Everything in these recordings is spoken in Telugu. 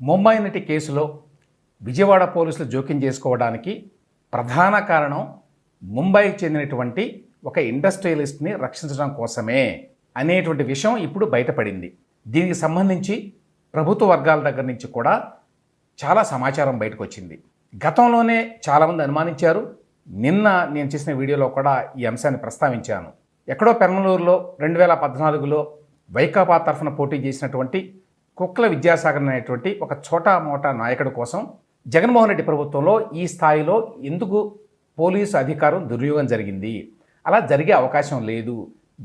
ముంబై నటి కేసులో విజయవాడ పోలీసులు జోక్యం చేసుకోవడానికి ప్రధాన కారణం ముంబైకి చెందినటువంటి ఒక ఇండస్ట్రియలిస్ట్ని రక్షించడం కోసమే అనేటువంటి విషయం ఇప్పుడు బయటపడింది. దీనికి సంబంధించి ప్రభుత్వ వర్గాల దగ్గర నుంచి కూడా చాలా సమాచారం బయటకు వచ్చింది గతంలోనే చాలామంది అనుమానించారు. నిన్న నేను చేసిన వీడియోలో కూడా ఈ అంశాన్ని ప్రస్తావించాను. ఎక్కడో పెనమలూరులో రెండు వేల పద్నాలుగులో వైకాపా తరఫున పోటీ చేసినటువంటి కుక్కల విద్యాసాగర్ అనేటువంటి ఒక చోటా మోటా నాయకుడి కోసం జగన్మోహన్ రెడ్డి ప్రభుత్వంలో ఈ స్థాయిలో ఎందుకు పోలీసు అధికారం దుర్యోగం జరిగింది? అలా జరిగే అవకాశం లేదు.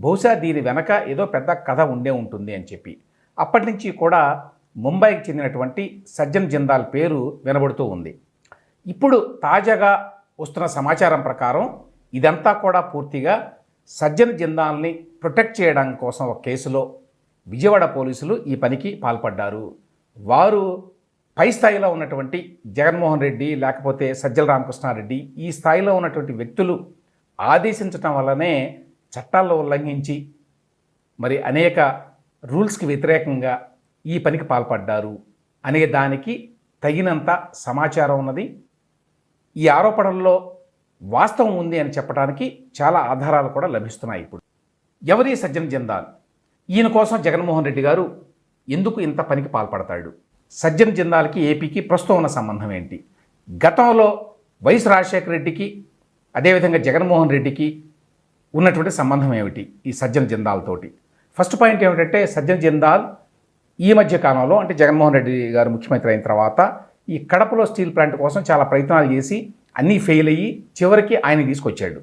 బహుశా దీని వెనక ఏదో పెద్ద కథ ఉండే ఉంటుంది అని చెప్పి. అప్పటి నుంచి కూడా ముంబైకి చెందినటువంటి సజ్జన్ జిందాల్ పేరు వినబడుతూ ఉంది. ఇప్పుడు తాజాగా వస్తున్న సమాచారం ప్రకారం ఇదంతా కూడా పూర్తిగా సజ్జన్ జిందాల్ని ప్రొటెక్ట్ చేయడం కోసం ఒక కేసులో విజయవాడ పోలీసులు ఈ పనికి పాల్పడ్డారు. వారు పై స్థాయిలో ఉన్నటువంటి జగన్మోహన్ రెడ్డి లేకపోతే సజ్జల రామకృష్ణారెడ్డి ఈ స్థాయిలో ఉన్నటువంటి వ్యక్తులు ఆదేశించటం వల్లనే చట్టాల్లో ఉల్లంఘించి మరి అనేక రూల్స్కి వ్యతిరేకంగా ఈ పనికి పాల్పడ్డారు అనే దానికి తగినంత సమాచారం ఉన్నది. ఈ ఆరోపణల్లో వాస్తవం ఉంది అని చెప్పడానికి చాలా ఆధారాలు కూడా లభిస్తున్నాయి ఇప్పుడు. ఎవరి సజ్జన జిందాల్ ఈయన కోసం జగన్మోహన్ రెడ్డి గారు ఎందుకు ఇంత పనికి పాల్పడతాడు? సజ్జన జిందాల్కి ఏపీకి ప్రస్తుతం ఉన్న సంబంధం ఏంటి? గతంలో వైఎస్ రాజశేఖర రెడ్డికి అదేవిధంగా జగన్మోహన్ రెడ్డికి ఉన్నటువంటి సంబంధం ఏమిటి ఈ సజ్జన జిందాల్తోటి ఫస్ట్ పాయింట్ ఏమిటంటే సజ్జన జిందాల్ ఈ మధ్య కాలంలో అంటే జగన్మోహన్ రెడ్డి గారు ముఖ్యమంత్రి అయిన తర్వాత ఈ కడపలో స్టీల్ ప్లాంట్ కోసం చాలా ప్రయత్నాలు చేసి అన్నీ ఫెయిల్ అయ్యి చివరికి ఆయన తీసుకొచ్చాడు.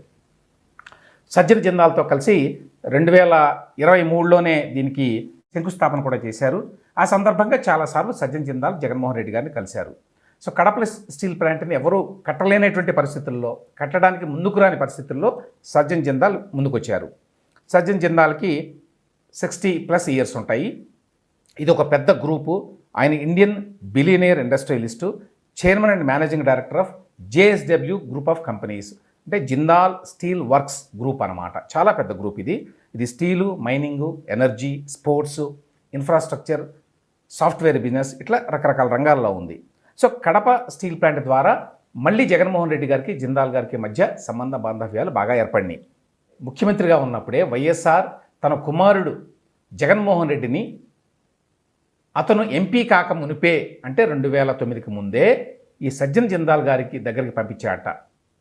సజ్జన జిందాల్తో కలిసి రెండు వేల ఇరవై మూడులోనే దీనికి శంకుస్థాపన కూడా చేశారు. ఆ సందర్భంగా చాలాసార్లు సజ్జన జిందాల్ జగన్మోహన్ రెడ్డి గారిని కలిశారు. సో కడప స్టీల్ ప్లాంట్ని ఎవరు కట్టలేనటువంటి పరిస్థితుల్లో కట్టడానికి ముందుకు రాని పరిస్థితుల్లో సజ్జన్ జిందాల్ ముందుకొచ్చారు. సజ్జన్ జిందాల్కి సిక్స్టీ ప్లస్ ఇయర్స్ ఉంటాయి. ఇది ఒక పెద్ద గ్రూపు. ఆయన Indian billionaire industrialist chairman and managing director of JSW group of companies. అంటే జిందాల్ స్టీల్ వర్క్స్ గ్రూప్ అనమాట చాలా పెద్ద గ్రూప్ ఇది. ఇది steel mining energy sports infrastructure software business ఇట్లా రకరకాల రంగాల్లో ఉంది. సో కడప స్టీల్ ప్లాంట్ ద్వారా మళ్ళీ జగన్మోహన్ రెడ్డి గారికి జిందాల్ గారికి మధ్య సంబంధ బాంధవ్యాలు బాగా ఏర్పడినాయి. ముఖ్యమంత్రిగా ఉన్నప్పుడే వైఎస్ఆర్ తన కుమారుడు జగన్మోహన్ రెడ్డిని అతను ఎంపీ కాక మునిపే అంటే రెండు వేల తొమ్మిదికి ముందే ఈ సజ్జన్ జిందాల్ గారికి దగ్గరికి పంపించాట.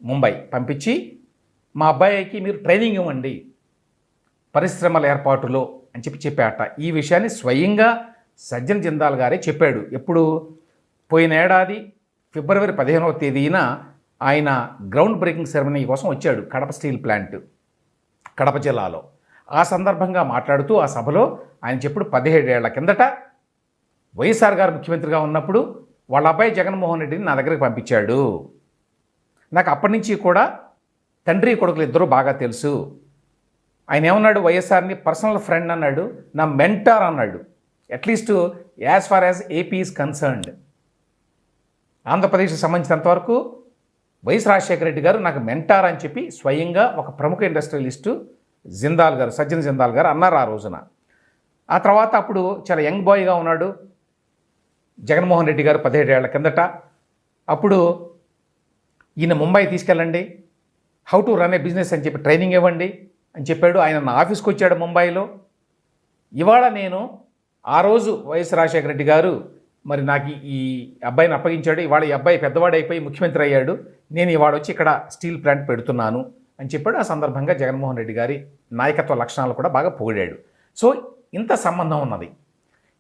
ముంబై పంపించి మా అబ్బాయికి మీరు ట్రైనింగ్ ఇవ్వండి పరిశ్రమల ఏర్పాటులో అని చెప్పి చెప్పాట. ఈ విషయాన్ని స్వయంగా సజ్జన్ జిందాల్ గారే చెప్పాడు. ఎప్పుడు? పోయిన ఏడాది ఫిబ్రవరి పదిహేనవ తేదీన ఆయన గ్రౌండ్ బ్రేకింగ్ సెరమనీ కోసం వచ్చాడు కడప స్టీల్ ప్లాంట్ కడప జిల్లాలో. ఆ సందర్భంగా మాట్లాడుతూ ఆ సభలో ఆయన చెప్పుడు పదిహేడేళ్ళ కిందట వైఎస్ఆర్ గారు ముఖ్యమంత్రిగా ఉన్నప్పుడు వాళ్ళ అబ్బాయి జగన్మోహన్ రెడ్డిని నా దగ్గరికి పంపించాడు. నాకు అప్పటి నుంచి కూడా తండ్రి కొడుకులు ఇద్దరూ బాగా తెలుసు. ఆయన ఏమన్నాడు వైఎస్ఆర్ని పర్సనల్ ఫ్రెండ్ అన్నాడు నా మెంటార్ అన్నాడు. At least as far as AP is concerned ఆంధ్రప్రదేశ్కి సంబంధించినంతవరకు వైఎస్ రాజశేఖర రెడ్డి గారు నాకు మెంటార్ అని చెప్పి స్వయంగా ఒక ప్రముఖ ఇండస్ట్రియలిస్టు జిందాల్ గారు సజ్జన్ జిందాల్ గారు అన్నారు ఆ రోజున. ఆ తర్వాత అప్పుడు చాలా యంగ్ బాయ్గా ఉన్నాడు జగన్మోహన్ రెడ్డి గారు పదిహేడేళ్ళ కిందట. అప్పుడు ఈయన ముంబై తీసుకెళ్ళండి how to run a business అని చెప్పి ట్రైనింగ్ ఇవ్వండి అని చెప్పాడు. ఆయన నా ఆఫీస్కి వచ్చాడు ముంబైలో. ఇవాళ నేను ఆ రోజు వైఎస్ రాజశేఖర రెడ్డి గారు మరి నాకు ఈ- అబ్బాయిని అప్పగించాడు. ఇవాళ ఈ అబ్బాయి పెద్దవాడు అయిపోయి ముఖ్యమంత్రి అయ్యాడు. నేను ఇవాళ వచ్చి ఇక్కడ స్టీల్ ప్లాంట్ పెడుతున్నాను అని చెప్పాడు. ఆ సందర్భంగా జగన్మోహన్ రెడ్డి గారి నాయకత్వ లక్షణాలు కూడా బాగా పొగిడాడు. సో ఇంత సంబంధం ఉన్నది.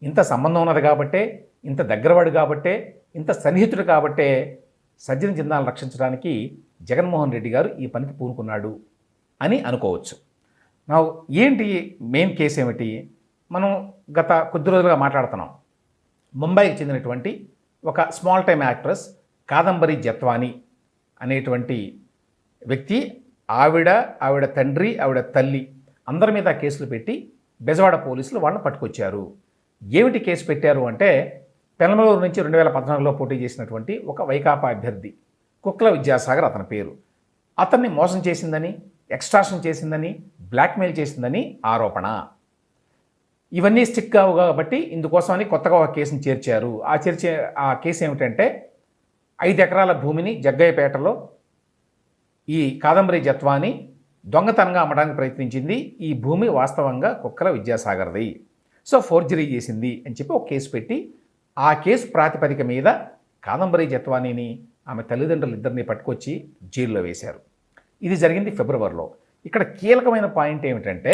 ఇంత సంబంధం ఉన్నది కాబట్టే ఇంత దగ్గరవాడు కాబట్టే ఇంత సన్నిహితుడు కాబట్టే సజ్జన జిందాలను రక్షించడానికి జగన్మోహన్ రెడ్డి గారు ఈ పనికి పూనుకున్నాడు. అని అనుకోవచ్చు. నా ఏంటి మెయిన్ కేసు ఏమిటి? మనం గత కొద్ది రోజులుగా మాట్లాడుతున్నాం. ముంబైకి చెందినటువంటి ఒక small time actress Kadambari Jatwani అనేటువంటి వ్యక్తి ఆవిడ ఆవిడ తండ్రి ఆవిడ తల్లి అందరి మీద కేసులు పెట్టి బెజవాడ పోలీసులు వాళ్ళని పట్టుకొచ్చారు. ఏమిటి కేసు పెట్టారు అంటే పెనమలూరు నుంచి రెండు వేల పద్నాలుగులో పోటీ చేసినటువంటి ఒక వైకాపా అభ్యర్థి కుక్ల విద్యాసాగర్ అతని పేరు. అతన్ని మోసం చేసిందని ఎక్స్ట్రాషన్ చేసిందని బ్లాక్మెయిల్ చేసిందని ఆరోపణ. ఇవన్నీ స్టిక్ కావు కాబట్టి ఇందుకోసమని కొత్తగా ఒక కేసుని చేర్చారు. ఆ చేర్చే ఆ కేసు ఏమిటంటే ఐదు ఎకరాల భూమిని జగ్గయ్యపేటలో ఈ కాదంబరి జత్వాని దొంగతనంగా అమ్మడానికి ప్రయత్నించింది. ఈ భూమి వాస్తవంగా కుక్కల విద్యాసాగర్ది. సో ఫోర్జరీ చేసింది అని చెప్పి ఒక కేసు పెట్టి ఆ కేసు ప్రాతిపదిక మీద కాదంబరి జత్వానీని ఆమె తల్లిదండ్రులు ఇద్దరిని పట్టుకొచ్చి జైల్లో వేశారు. ఇది జరిగింది ఫిబ్రవరిలో. ఇక్కడ కీలకమైన పాయింట్ ఏమిటంటే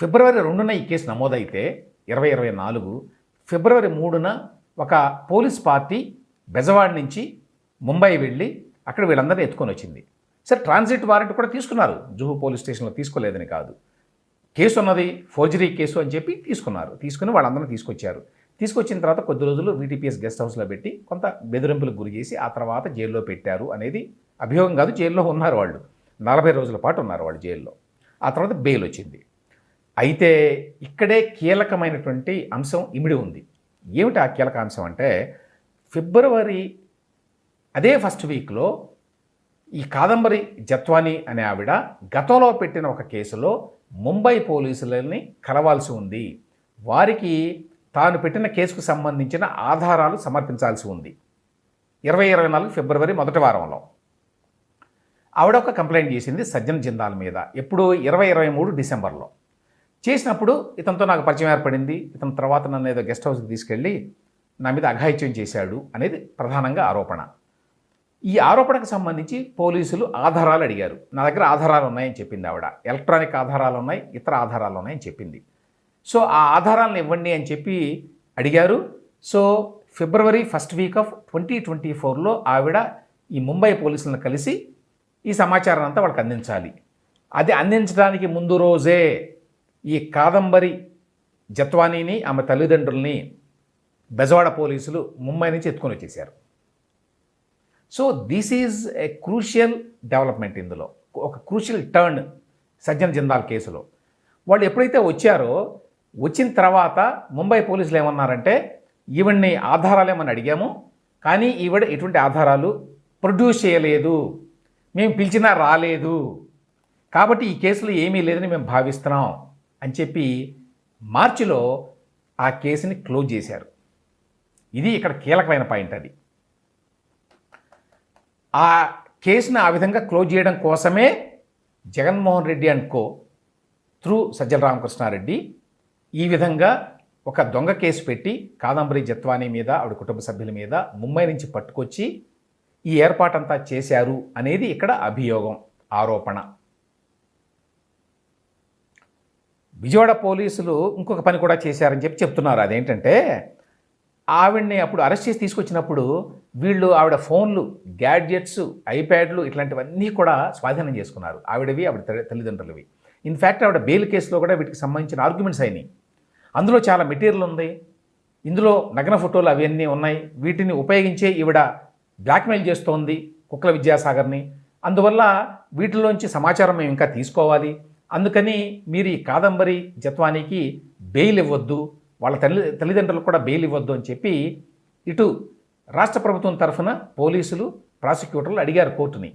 ఫిబ్రవరి రెండున ఈ కేసు నమోదైతే ఇరవై ఇరవై నాలుగు ఫిబ్రవరి మూడున ఒక పోలీస్ పార్టీ బెజవాడ నుంచి ముంబై వెళ్ళి అక్కడ వీళ్ళందరినీ ఎత్తుకొని వచ్చింది. సరే ట్రాన్సిట్ వారెంట్ కూడా తీసుకున్నారు. జుహు పోలీస్ స్టేషన్లో తీసుకోలేదని కాదు. కేసు ఉన్నది ఫోర్జరీ కేసు అని చెప్పి తీసుకున్నారు. తీసుకుని వాళ్ళందరినీ తీసుకొచ్చారు. తీసుకొచ్చిన తర్వాత కొద్ది రోజులు వీటీపీఎస్ గెస్ట్ హౌస్లో పెట్టి కొంత బెదిరింపులకు గురి చేసి ఆ తర్వాత జైల్లో పెట్టారు అనేది అభియోగం కాదు జైల్లో ఉన్నారు వాళ్ళు. నలభై రోజుల పాటు ఉన్నారు వాళ్ళు జైల్లో. ఆ తర్వాత బెయిల్ వచ్చింది. అయితే ఇక్కడే కీలకమైనటువంటి అంశం ఇమిడి ఉంది. ఏమిటి ఆ కీలక అంశం అంటే ఫిబ్రవరి అదే ఫస్ట్ వీక్లో ఈ కాదంబరి జత్వాని అనే ఆవిడ గతంలో పెట్టిన ఒక కేసులో ముంబై పోలీసులని కలవాల్సి ఉంది. వారికి తాను పెట్టిన కేసుకు సంబంధించిన ఆధారాలు సమర్పించాల్సి ఉంది. ఇరవై ఇరవై నాలుగు ఫిబ్రవరి మొదటి వారంలో. ఆవిడ ఒక కంప్లైంట్ చేసింది సజ్జన్ జిందాల్ మీద ఎప్పుడు ఇరవై ఇరవై మూడు డిసెంబర్లో. చేసినప్పుడు ఇతనితో నాకు పరిచయం ఏర్పడింది ఇతని తర్వాత నన్ను ఏదో గెస్ట్ హౌస్కి తీసుకెళ్ళి నా మీద అఘాయిత్యం చేశాడు అనేది ప్రధానంగా ఆరోపణ. ఈ ఆరోపణకు సంబంధించి పోలీసులు ఆధారాలు అడిగారు. నా దగ్గర ఆధారాలు ఉన్నాయని చెప్పింది ఆవిడ. ఎలక్ట్రానిక్ ఆధారాలు ఉన్నాయి ఇతర ఆధారాలు ఉన్నాయని చెప్పింది. సో ఆ ఆధారాలను ఇవ్వండి అని చెప్పి అడిగారు. So February first week of twenty twenty ఫోర్లో ఆవిడ ఈ ముంబై పోలీసులను కలిసి ఈ సమాచారం అంతా వాళ్ళకి అందించాలి. అది అందించడానికి ముందు రోజే ఈ కాదంబరి జత్వానీని ఆమె తల్లిదండ్రుల్ని బెజవాడ పోలీసులు ముంబై నుంచి ఎత్తుకొని వచ్చేసారు so this is a crucial development ఇందులో. ఒక క్రూషియల్ టర్న్ సజ్జన్ జిందాల్ కేసులో. వాళ్ళు ఎప్పుడైతే వచ్చారో వచ్చిన తర్వాత ముంబై పోలీసులు ఏమన్నారంటే ఈవిడ్ని ఆధారాలేమని అడిగాము కానీ ఈవిడ ఎటువంటి ఆధారాలు ప్రొడ్యూస్ చేయలేదు. మేము పిలిచినా రాలేదు. కాబట్టి ఈ కేసులో ఏమీ లేదని మేము భావిస్తున్నాం అని చెప్పి మార్చిలో ఆ కేసుని క్లోజ్ చేశారు. ఇది ఇక్కడ కీలకమైన పాయింట్ అది. ఆ కేసును ఆ విధంగా క్లోజ్ చేయడం కోసమే Jaganmohan Reddy and co through Sajjala Ramakrishna Reddy ఈ విధంగా ఒక దొంగ కేసు పెట్టి కాదంబరి జత్వానీ మీద ఆవిడ కుటుంబ సభ్యుల మీద ముంబై నుంచి పట్టుకొచ్చి ఈ ఏర్పాటంతా చేశారు అనేది ఇక్కడ అభియోగం ఆరోపణ. విజయవాడ పోలీసులు ఇంకొక పని కూడా చేశారని చెప్పి చెప్తున్నారు. అదేంటంటే ఆవిడ్ని అప్పుడు అరెస్ట్ చేసి తీసుకొచ్చినప్పుడు వీళ్ళు ఆవిడ ఫోన్లు గ్యాడ్జెట్స్ ఐప్యాడ్లు ఇట్లాంటివన్నీ కూడా స్వాధీనం చేసుకున్నారు. ఆవిడవి ఆవిడ తల్లిదండ్రులవి. ఇన్ఫ్యాక్ట్ ఆవిడ బెయిల్ కేసులో కూడా వీటికి సంబంధించిన ఆర్గ్యుమెంట్స్ అయినాయి. అందులో చాలా మెటీరియల్ ఉంది. ఇందులో నగ్న ఫోటోలు అవన్నీ ఉన్నాయి. వీటిని ఉపయోగించే ఈవిడ బ్లాక్మెయిల్ చేస్తోంది కుక్కల విద్యాసాగర్ని. అందువల్ల వీటిలోంచి సమాచారం మేము ఇంకా తీసుకోవాలి. అందుకని మీరు ఈ కాదంబరి జత్వానికి బెయిల్ ఇవ్వద్దు వాళ్ళ తల్లి తల్లిదండ్రులకు కూడా బెయిల్ ఇవ్వద్దు అని చెప్పి ఇటు రాష్ట్ర ప్రభుత్వం తరఫున పోలీసులు ప్రాసిక్యూటర్లు అడిగారు కోర్టుని.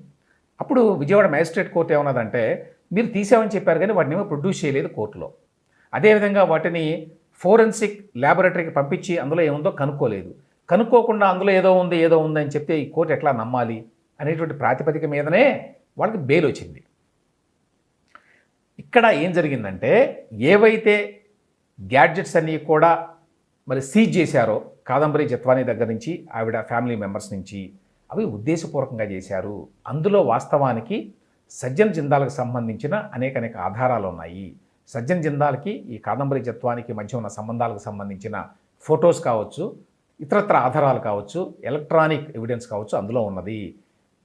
అప్పుడు విజయవాడ మ్యాజిస్ట్రేట్ కోర్టు ఏమన్నదంటే మీరు తీసామని చెప్పారు కానీ వాటిని ఏమో ప్రొడ్యూస్ చేయలేదు కోర్టులో. అదేవిధంగా వాటిని ఫోరెన్సిక్ ల్యాబొరేటరీకి పంపించి అందులో ఏముందో కనుక్కోలేదు. కనుక్కోకుండా అందులో ఏదో ఉంది ఏదో ఉంది అని చెప్తే ఈ కోర్టు ఎట్లా నమ్మాలి అనేటువంటి ప్రాతిపదిక మీదనే వాళ్ళకి బెయిల్ వచ్చింది. ఇక్కడ ఏం జరిగిందంటే ఏవైతే గ్యాడ్జెట్స్ అన్నీ కూడా మరి సీజ్ చేశారో కాదంబరి జత్వానీ దగ్గర నుంచి ఆవిడ ఫ్యామిలీ మెంబర్స్ నుంచి అవి ఉద్దేశపూర్వకంగా చేశారు. అందులో వాస్తవానికి సజ్జన్ జిందాలకు సంబంధించిన అనేక అనేక ఆధారాలు ఉన్నాయి. సజ్జన్ జిందాల్కి ఈ కాదంబరి జత్వానికి మధ్య ఉన్న సంబంధాలకు సంబంధించిన ఫొటోస్ కావచ్చు ఇతరత్ర ఆధారాలు కావచ్చు ఎలక్ట్రానిక్ ఎవిడెన్స్ కావచ్చు అందులో ఉన్నది.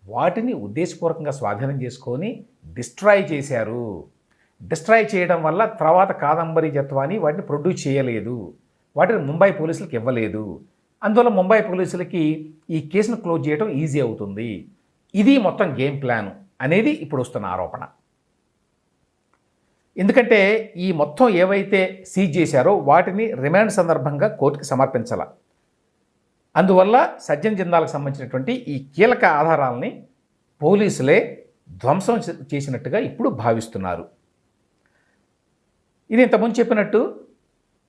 వాటిని ఉద్దేశపూర్వకంగా స్వాధీనం చేసుకొని డిస్ట్రాయ్ చేశారు. డిస్ట్రాయ్ చేయడం వల్ల తర్వాత కాదంబరి జత్వాని వాటిని ప్రొడ్యూస్ చేయలేదు. వాటిని ముంబై పోలీసులకు ఇవ్వలేదు. అందువల్ల ముంబై పోలీసులకి ఈ కేసును క్లోజ్ చేయడం ఈజీ అవుతుంది. ఇది మొత్తం గేమ్ ప్లాన్ అనేది ఇప్పుడు వస్తున్న ఆరోపణ. ఎందుకంటే ఈ మొత్తం ఏవైతే సీజ్ చేశారో వాటిని రిమాండ్ సందర్భంగా కోర్టుకి సమర్పించాల. అందువల్ల సజ్జన జిందాలకు సంబంధించినటువంటి ఈ కీలక ఆధారాలని పోలీసులే ధ్వంసం చేసినట్టుగా ఇప్పుడు భావిస్తున్నారు. ఇది ఇంతకుముందు చెప్పినట్టు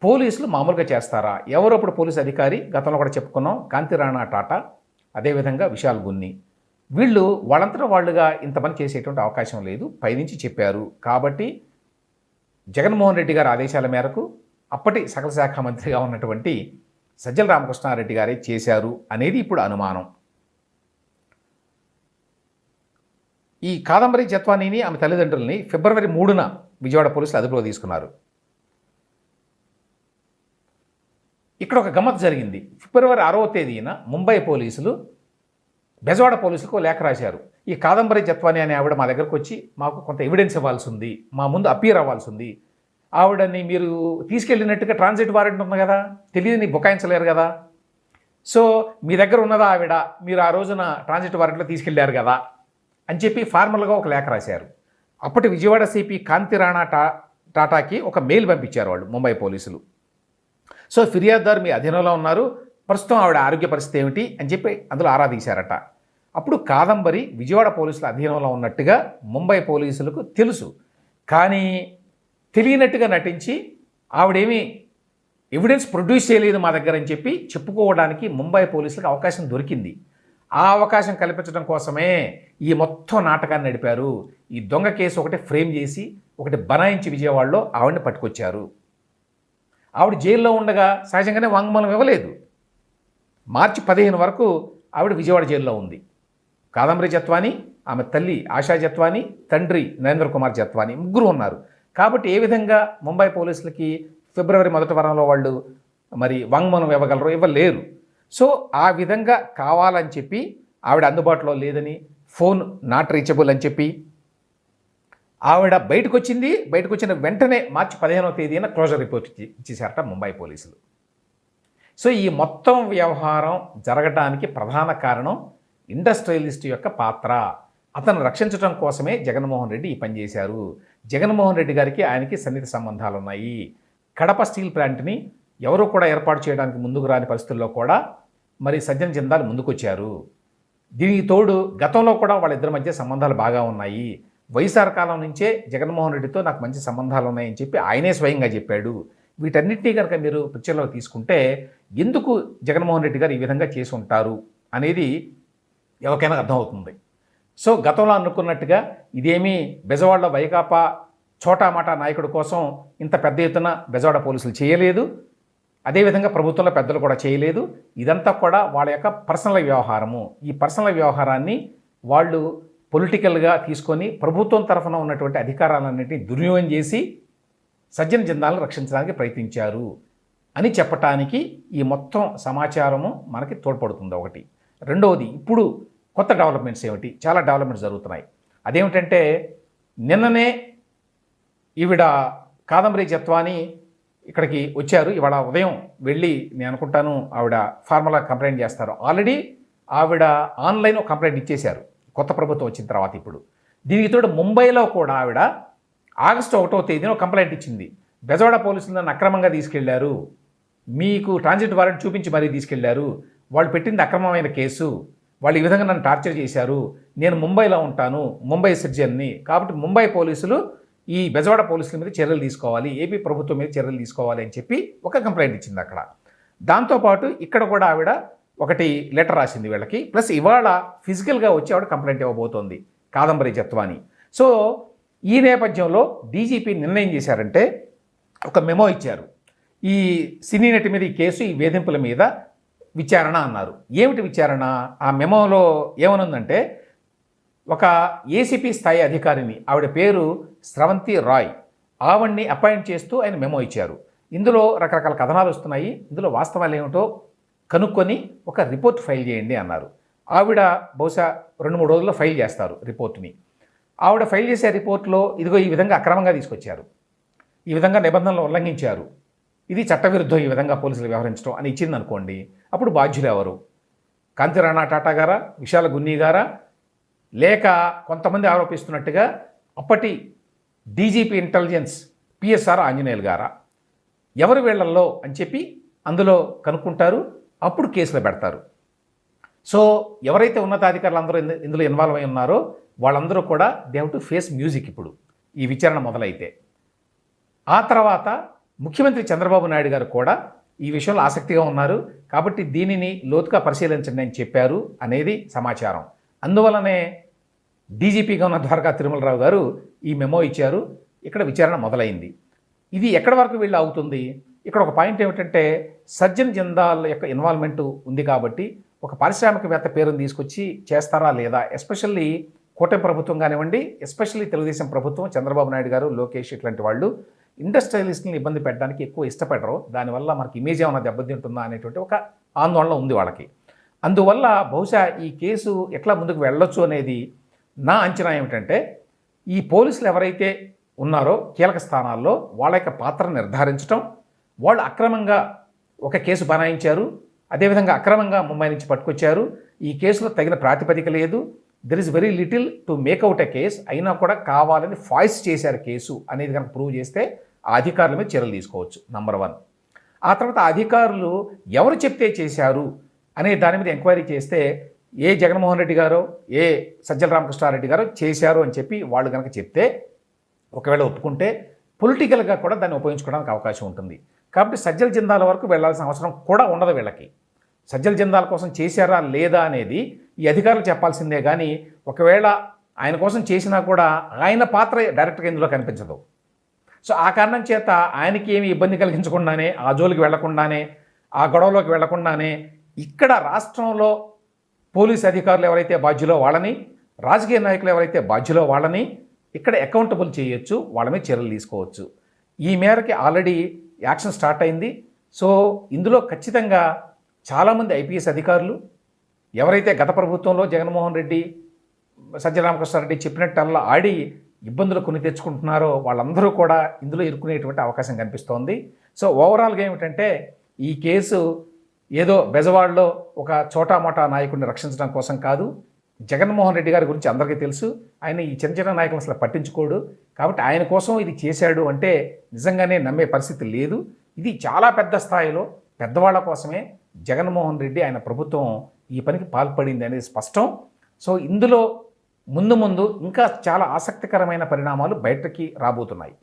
పోలీసులు మామూలుగా చేస్తారా? ఎవరు అప్పుడు పోలీస్ అధికారి? గతంలో కూడా చెప్పుకున్నాం కాంతిరాణా టాటా అదేవిధంగా విశాల్ గున్ని. వీళ్ళు వాళ్ళంతటా వాళ్ళుగా ఇంతమంది చేసేటువంటి అవకాశం లేదు పైనుంచి చెప్పారు. కాబట్టి జగన్మోహన్ రెడ్డి గారి ఆదేశాల మేరకు అప్పటి సకల శాఖ మంత్రిగా ఉన్నటువంటి సజ్జల రామకృష్ణారెడ్డి గారే చేశారు అనేది ఇప్పుడు అనుమానం. ఈ కాదంబరి జత్వానీని ఆమె తల్లిదండ్రుల్ని ఫిబ్రవరి మూడున విజయవాడ పోలీసులు అదుపులో తీసుకున్నారు. ఇక్కడ ఒక గమ్మత్ జరిగింది. ఫిబ్రవరి ఆరవ తేదీన ముంబై పోలీసులు బెజవాడ పోలీసులకు లేఖ రాశారు. ఈ కాదంబరి జత్వాని అనే ఆవిడ మా దగ్గరకు వచ్చి మాకు కొంత ఎవిడెన్స్ ఇవ్వాల్సి ఉంది మా ముందు అపియర్ అవ్వాల్సి ఉంది ఆవిడని మీరు తీసుకెళ్ళినట్టుగా ట్రాన్సిట్ వారెంట్ ఉంది కదా తెలియదు నీ బుకాయించలేరు కదా. సో మీ దగ్గర ఉన్నదా ఆవిడ? మీరు ఆ రోజున ట్రాన్సిట్ వారెంట్లో తీసుకెళ్ళారు కదా అని చెప్పి ఫార్మల్గా ఒక లేఖ రాశారు. అప్పటి విజయవాడ సిపి కాంతి రాణా టా టాటాకి ఒక మెయిల్ పంపించారు వాళ్ళు ముంబై పోలీసులు. సో ఫిర్యాదుదారు మీ అధీనంలో ఉన్నారు ప్రస్తుతం ఆవిడ ఆరోగ్య పరిస్థితి ఏమిటి అని చెప్పి అందులో ఆరా తీశారట. అప్పుడు కాదంబరి విజయవాడ పోలీసుల అధీనంలో ఉన్నట్టుగా ముంబై పోలీసులకు తెలుసు. కానీ తెలియనట్టుగా నటించి ఆవిడేమీ ఎవిడెన్స్ ప్రొడ్యూస్ చేయలేదు మా దగ్గర అని చెప్పి చెప్పుకోవడానికి ముంబై పోలీసులకు అవకాశం దొరికింది. ఆ అవకాశం కల్పించడం కోసమే ఈ మొత్తం నాటకాన్ని నడిపారు. ఈ దొంగ కేసు ఒకటి ఫ్రేమ్ చేసి ఒకటి బనాయించి విజయవాడలో ఆవిడని పట్టుకొచ్చారు. ఆవిడ జైల్లో ఉండగా సహజంగానే వాంగ్మూలం ఇవ్వలేదు. మార్చి పదిహేను వరకు ఆవిడ విజయవాడ జైల్లో ఉంది. కాదంబరి జత్వాని ఆమె తల్లి ఆశా జత్వాని తండ్రి నరేంద్ర కుమార్ జత్వాని ముగ్గురు ఉన్నారు. కాబట్టి ఏ విధంగా ముంబై పోలీసులకి ఫిబ్రవరి మొదటి వారంలో వాళ్ళు మరి వాంగ్మనం ఇవ్వగలరు ఇవ్వలేరు. సో ఆ విధంగా కావాలని చెప్పి ఆవిడ అందుబాటులో లేదని ఫోన్ నాట్ రీచబుల్ అని చెప్పి ఆవిడ బయటకు వచ్చింది బయటకు వచ్చిన వెంటనే మార్చి పదిహేనవ తేదీన క్లోజర్ రిపోర్ట్ ఇచ్చేశారట ముంబై పోలీసులు. సో ఈ మొత్తం వ్యవహారం జరగడానికి ప్రధాన కారణం ఇండస్ట్రియలిస్ట్ యొక్క పాత్ర. అతను రక్షించడం కోసమే జగన్మోహన్ రెడ్డి ఈ పని చేశారు. జగన్మోహన్ రెడ్డి గారికి ఆయనకి సన్నిహిత సంబంధాలు ఉన్నాయి కడప స్టీల్ ప్లాంట్ని ఎవరు కూడా ఏర్పాటు చేయడానికి ముందుకు రాని పరిస్థితుల్లో కూడా మరి సజ్జన జిందాల్ ముందుకొచ్చారు. దీనికి తోడు గతంలో కూడా వాళ్ళిద్దరి మధ్య సంబంధాలు బాగా ఉన్నాయి. వైఎస్ఆర్ కాలం నుంచే జగన్మోహన్ రెడ్డితో నాకు మంచి సంబంధాలు ఉన్నాయని చెప్పి ఆయనే స్వయంగా చెప్పాడు. వీటన్నిటినీ కనుక మీరు పిక్చర్లో తీసుకుంటే ఎందుకు జగన్మోహన్ రెడ్డి గారు ఈ విధంగా చేసి ఉంటారు అనేది ఎవరికైనా అర్థమవుతుంది. సో గతంలో అనుకున్నట్టుగా ఇదేమీ బెజవాడలో వైకాపా చోటామాటా నాయకుడి కోసం ఇంత పెద్ద ఎత్తున బెజవాడ పోలీసులు చేయలేదు. అదేవిధంగా ప్రభుత్వంలో పెద్దలు కూడా చేయలేదు. ఇదంతా కూడా వాళ్ళ యొక్క పర్సనల్ వ్యవహారము. ఈ పర్సనల్ వ్యవహారాన్ని వాళ్ళు పొలిటికల్గా తీసుకొని ప్రభుత్వం తరఫున ఉన్నటువంటి అధికారాలన్నింటినీ దుర్వినియోగం చేసి సజ్జన జిందాలను రక్షించడానికి ప్రయత్నించారు అని చెప్పటానికి ఈ మొత్తం సమాచారము మనకి తోడ్పడుతుంది ఒకటి. రెండవది ఇప్పుడు కొత్త డెవలప్మెంట్స్ ఏమిటి? చాలా డెవలప్మెంట్స్ జరుగుతున్నాయి. అదేమిటంటే నిన్ననే ఈవిడ కాదంబరి జత్వాని ఇక్కడికి వచ్చారు. ఇవాళ ఉదయం వెళ్ళి నేను అనుకుంటాను ఆవిడ ఫార్మల్గా కంప్లైంట్ చేస్తారు. ఆల్రెడీ ఆవిడ ఆన్లైన్ ఒక కంప్లైంట్ ఇచ్చేశారు. కొత్త ప్రభుత్వం వచ్చిన తర్వాత ఇప్పుడు. దీనికి తోడు ముంబైలో కూడా ఆవిడ ఆగస్టు ఒకటో తేదీన ఒక కంప్లైంట్ ఇచ్చింది. బెజవాడ పోలీసులు నన్ను అక్రమంగా తీసుకెళ్ళారు. మీకు ట్రాన్సిట్ వారెంట్ చూపించి మరీ తీసుకెళ్ళారు. వాళ్ళు పెట్టింది అక్రమమైన కేసు. వాళ్ళు ఈ విధంగా నన్ను టార్చర్ చేశారు. నేను ముంబైలో ఉంటాను. ముంబై సిటిజన్ని. కాబట్టి ముంబై పోలీసులు ఈ బెజవాడ పోలీసుల మీద చర్యలు తీసుకోవాలి. ఏపీ ప్రభుత్వం మీద చర్యలు తీసుకోవాలి అని చెప్పి ఒక కంప్లైంట్ ఇచ్చింది అక్కడ. దాంతోపాటు ఇక్కడ కూడా ఆవిడ ఒకటి లెటర్ రాసింది వీళ్ళకి. ప్లస్ ఇవాళ ఫిజికల్గా వచ్చి ఆవిడ కంప్లైంట్ ఇవ్వబోతోంది కాదంబరి జత్వాని. సో ఈ నేపథ్యంలో డీజీపీ నిర్ణయం చేశారంటే ఒక మెమో ఇచ్చారు. ఈ సినీ నటి మీద ఈ కేసు ఈ వేధింపుల మీద విచారణ అన్నారు. ఏమిటి విచారణ? ఆ మెమోలో ఏమనుందంటే ఒక ఏసీపీ స్థాయి అధికారిని ఆవిడ పేరు స్రవంతి రాయ్ ఆవిడ్ని అపాయింట్ చేస్తూ ఆయన మెమో ఇచ్చారు. ఇందులో రకరకాల కథనాలు వస్తున్నాయి. ఇందులో వాస్తవాలు ఏమిటో కనుక్కొని ఒక రిపోర్ట్ ఫైల్ చేయండి అన్నారు. ఆవిడ బహుశా రెండు మూడు రోజుల్లో ఫైల్ చేస్తారు రిపోర్ట్ని. ఆవిడ ఫైల్ చేసే రిపోర్ట్లో ఇదిగో ఈ విధంగా అక్రమంగా తీసుకొచ్చారు. ఈ విధంగా నిబంధనలు ఉల్లంఘించారు. ఇది చట్టవిరుద్ధం ఈ విధంగా పోలీసులు వ్యవహరించడం అని ఇచ్చింది అనుకోండి అప్పుడు బాధ్యులు ఎవరు కాంతి రాణా టాటా గారా? విశాల గున్నీ గారా? లేక కొంతమంది ఆరోపిస్తున్నట్టుగా అప్పటి డీజీపీ ఇంటెలిజెన్స్ పిఎస్ఆర్ ఆంజనేయులు గారా? ఎవరు వీళ్ళల్లో అని చెప్పి అందులో కనుక్కుంటారు అప్పుడు కేసులు పెడతారు. సో ఎవరైతే ఉన్నతాధికారులు అందరూ ఇందులో ఇన్వాల్వ్ అయి ఉన్నారో వాళ్ళందరూ కూడా దేవ్ టు ఫేస్ మ్యూజిక్ ఇప్పుడు ఈ విచారణ మొదలైతే. ఆ తర్వాత ముఖ్యమంత్రి చంద్రబాబు నాయుడు గారు కూడా ఈ విషయంలో ఆసక్తిగా ఉన్నారు. కాబట్టి దీనిని లోతుగా పరిశీలించండి అని చెప్పారు అనేది సమాచారం. అందువలనే డీజీపీగా ఉన్న ద్వారకా తిరుమలరావు గారు ఈ మెమో ఇచ్చారు. ఇక్కడ విచారణ మొదలైంది. ఇది ఎక్కడి వరకు వీళ్ళు అవుతుంది ఇక్కడ ఒక పాయింట్ ఏమిటంటే సజ్జన్ జిందాల్ యొక్క ఇన్వాల్వ్మెంట్ ఉంది కాబట్టి ఒక పారిశ్రామికవేత్త పేరును తీసుకొచ్చి చేస్తారా లేదా? ఎస్పెషల్లీ కూటమి ప్రభుత్వం కానివ్వండి ఎస్పెషల్లీ తెలుగుదేశం ప్రభుత్వం చంద్రబాబు నాయుడు గారు లోకేష్ ఇట్లాంటి వాళ్ళు ఇండస్ట్రియలిస్ట్ని ఇబ్బంది పెట్టడానికి ఎక్కువ ఇష్టపడరు. దానివల్ల మనకి ఇమేజ్ ఏమైనా దెబ్బతింటుందా అనేటువంటి ఒక ఆందోళన ఉంది వాళ్ళకి. అందువల్ల బహుశా ఈ కేసు ఎట్లా ముందుకు వెళ్ళొచ్చు అనేది నా అంచనా ఏమిటంటే ఈ పోలీసులు ఎవరైతే ఉన్నారో కీలక స్థానాల్లో వాళ్ళ యొక్క పాత్ర నిర్ధారించడం వాళ్ళు అక్రమంగా ఒక కేసు బనాయించారు అదేవిధంగా అక్రమంగా ముంబై నుంచి పట్టుకొచ్చారు. ఈ కేసులో తగిన ప్రాతిపదిక లేదు. There is very little to make out a case అయినా కూడా కావాలని ఫాయిస్ చేశారు కేసు అనేది కనుక ప్రూవ్ చేస్తే ఆ అధికారుల మీద చర్యలు తీసుకోవచ్చు నంబర్ వన్ ఆ తర్వాత అధికారులు ఎవరు చెప్తే చేశారు అనే దాని మీద ఎంక్వైరీ చేస్తే ఏ జగన్మోహన్ రెడ్డి గారో ఏ సజ్జల రామకృష్ణారెడ్డి గారో చేశారు అని చెప్పి వాళ్ళు కనుక చెప్తే ఒకవేళ ఒప్పుకుంటే పొలిటికల్గా కూడా దాన్ని ఉపయోగించుకోవడానికి అవకాశం ఉంటుంది. కాబట్టి సజ్జల జిందాల వరకు వెళ్ళాల్సిన అవసరం కూడా ఉండదు వీళ్ళకి. సజ్జల జిందాల కోసం చేశారా లేదా అనేది ఈ అధికారులు చెప్పాల్సిందే కానీ ఒకవేళ ఆయన కోసం చేసినా కూడా ఆయన పాత్ర డైరెక్ట్గా ఇందులో కనిపించదు. సో ఆ కారణం చేత ఆయనకి ఏమి ఇబ్బంది కలిగించకుండానే ఆ జోలికి వెళ్ళకుండానే ఆ గొడవలోకి వెళ్ళకుండానే ఇక్కడ రాష్ట్రంలో పోలీస్ అధికారులు ఎవరైతే బాధ్యులో వాళ్ళని రాజకీయ నాయకులు ఎవరైతే బాధ్యులో వాళ్ళని ఇక్కడ అకౌంటబుల్ చేయొచ్చు వాళ్ళ మీద చర్యలు తీసుకోవచ్చు. ఈ మేరకి ఆల్రెడీ యాక్షన్ స్టార్ట్ అయింది. సో ఇందులో ఖచ్చితంగా చాలామంది ఐపీఎస్ అధికారులు ఎవరైతే గత ప్రభుత్వంలో జగన్మోహన్ రెడ్డి సజ్జరామకృష్ణారెడ్డి చెప్పినట్టల్లా ఆడి ఇబ్బందులు కొని తెచ్చుకుంటున్నారో వాళ్ళందరూ కూడా ఇందులో ఇరుక్కునేటువంటి అవకాశం కనిపిస్తోంది. సో ఓవరాల్గా ఏమిటంటే ఈ కేసు ఏదో బెజవాడలో ఒక చోటామోటా నాయకుడిని రక్షించడం కోసం కాదు జగన్మోహన్ రెడ్డి గారి గురించి అందరికీ తెలుసు. ఆయన ఈ చిన్న చిన్న నాయకులు అసలు పట్టించుకోడు. కాబట్టి ఆయన కోసం ఇది చేశాడు అంటే నిజంగానే నమ్మే పరిస్థితి లేదు. ఇది చాలా పెద్ద స్థాయిలో పెద్దవాళ్ళ కోసమే జగన్మోహన్ రెడ్డి ఆయన ప్రభుత్వం ఈ పనికి పాల్పడింది అనేది స్పష్టం. సో ఇందులో ముందు ముందు ఇంకా చాలా ఆసక్తికరమైన పరిణామాలు బయటకి రాబోతున్నాయి.